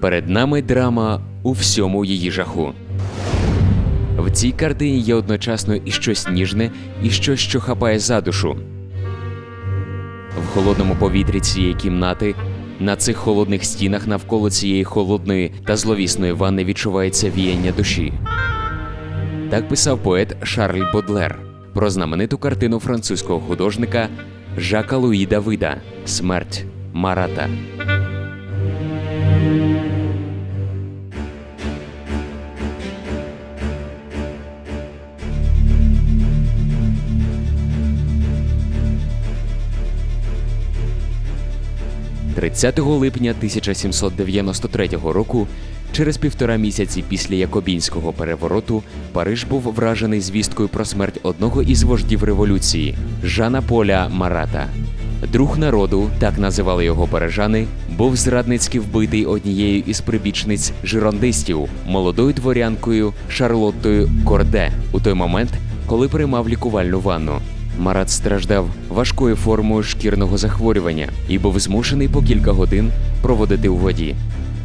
Перед нами драма у всьому її жаху. В цій картині є одночасно і щось ніжне, і щось, що хапає за душу. В холодному повітрі цієї кімнати, на цих холодних стінах навколо цієї холодної та зловісної ванни відчувається віяння душі. Так писав поет Шарль Бодлер про знамениту картину французького художника Жака Луї Давида Смерть Марата. – 30 липня 1793 року, через півтора місяці після Якобінського перевороту, Париж був вражений звісткою про смерть одного із вождів революції Жана Поля Марата. Друг народу, так називали його парижани, був зрадницьки вбитий однією із прибічниць жирондистів, молодою дворянкою Шарлоттою Корде у той момент, коли приймав лікувальну ванну. Марат страждав важкою формою шкірного захворювання і був змушений по кілька годин проводити у воді.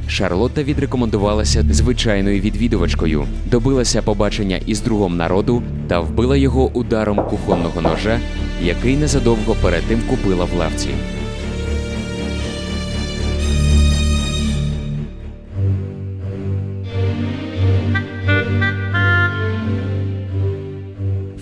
Шарлотта відрекомендувалася звичайною відвідувачкою, добилася побачення із другом народу та вбила його ударом кухонного ножа, який незадовго перед тим купила в лавці.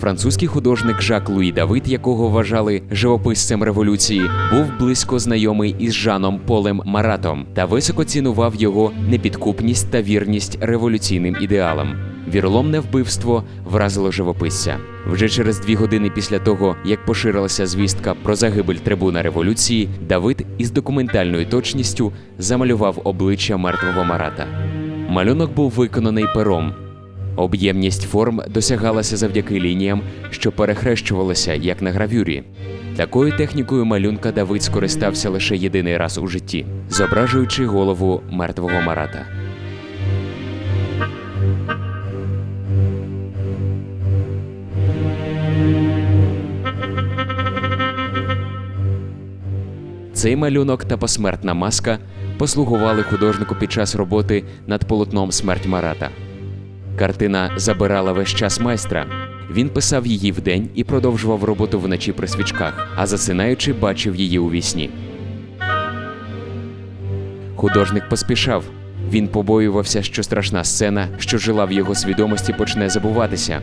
Французький художник Жак Луї Давид, якого вважали живописцем революції, був близько знайомий із Жаном Полем Маратом та високо цінував його непідкупність та вірність революційним ідеалам. Віроломне вбивство вразило живописця. Вже через дві години після того, як поширилася звістка про загибель трибуна революції, Давид із документальною точністю замалював обличчя мертвого Марата. Малюнок був виконаний пером. Об'ємність форм досягалася завдяки лініям, що перехрещувалися як на гравюрі. Такою технікою малюнка Давид скористався лише єдиний раз у житті, зображуючи голову мертвого Марата. Цей малюнок та посмертна маска послугували художнику під час роботи над полотном Смерть Марата. Картина забирала весь час майстра. Він писав її вдень і продовжував роботу вночі при свічках, а засинаючи, бачив її у вісні. Художник поспішав. Він побоювався, що страшна сцена, що жила в його свідомості, почне забуватися.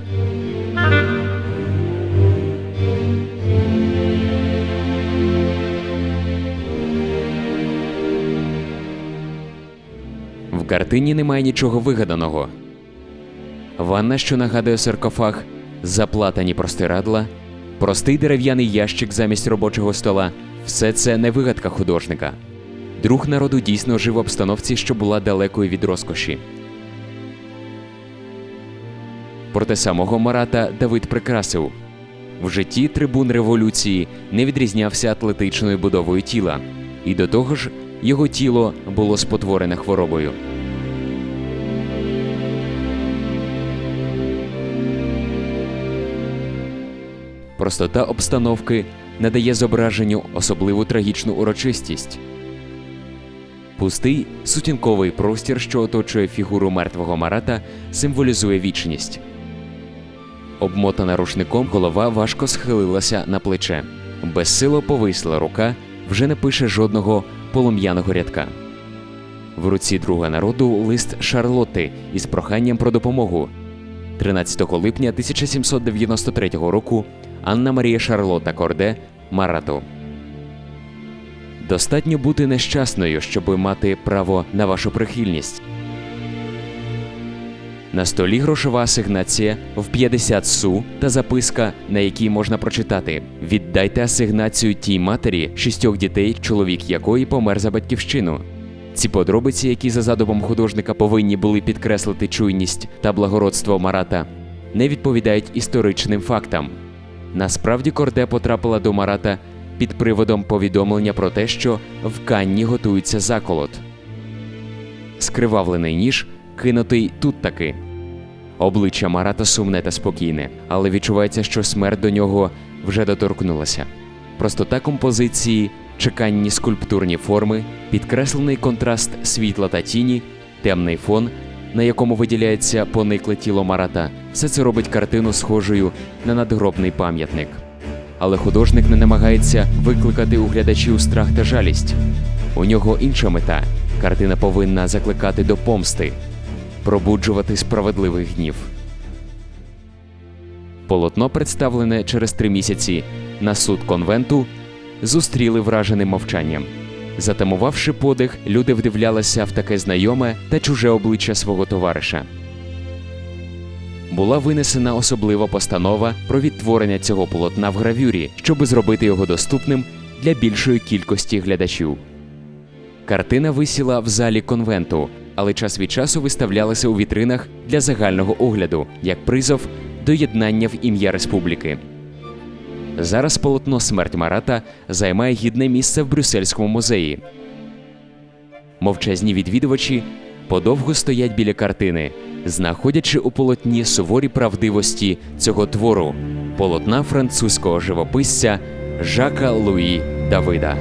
В картині немає нічого вигаданого. Ванна, що нагадує саркофаг, заплатані простирадла, простий дерев'яний ящик замість робочого стола все це не вигадка художника. Друг народу дійсно жив в обстановці, що була далекою від розкоші. Проте самого Марата Давид прикрасив. В житті трибун революції не відрізнявся атлетичною будовою тіла, і до того ж його тіло було спотворене хворобою. Простота обстановки надає зображенню особливу трагічну урочистість. Пустий сутінковий простір, що оточує фігуру мертвого Марата, символізує вічність. Обмотана рушником, голова важко схилилася на плече. Безсило повисла рука, вже не пише жодного полум'яного рядка. В руці друга народу лист Шарлотти із проханням про допомогу. 13 липня 1793 року Анна Марія Шарлотта Корде Марату. Достатньо бути нещасною, щоб мати право на вашу прихильність. На столі грошова асигнація в 50 су та записка, на якій можна прочитати: Віддайте асигнацію тій матері шістьох дітей, чоловік якої помер за батьківщину. Ці подробиці, які за задумом художника повинні були підкреслити чуйність та благородство Марата, не відповідають історичним фактам. Насправді Корде потрапила до Марата під приводом повідомлення про те, що в Канні готується заколот. Скривавлений ніж кинутий тут таки. Обличчя Марата сумне та спокійне, але відчувається, що смерть до нього вже доторкнулася. Простота композиції чеканні скульптурні форми, підкреслений контраст світла та тіні, темний фон, на якому виділяється поникле тіло Марата, все це робить картину схожою на надгробний пам'ятник. Але художник не намагається викликати у глядачів страх та жалість. У нього інша мета. Картина повинна закликати до помсти, пробуджувати справедливий гнів. Полотно, представлене через три місяці на суд конвенту, зустріли враженим мовчанням. Затамувавши подих, люди вдивлялися в таке знайоме та чуже обличчя свого товариша. Була винесена особлива постанова про відтворення цього полотна в гравюрі, щоби зробити його доступним для більшої кількості глядачів. Картина висіла в залі конвенту, але час від часу виставлялася у вітринах для загального огляду як призов до єднання в ім'я республіки. Зараз полотно Смерть Марата займає гідне місце в Брюссельському музеї. Мовчазні відвідувачі подовго стоять біля картини, знаходячи у полотні суворі правдивості цього твору полотна французького живописця Жака Луї Давида.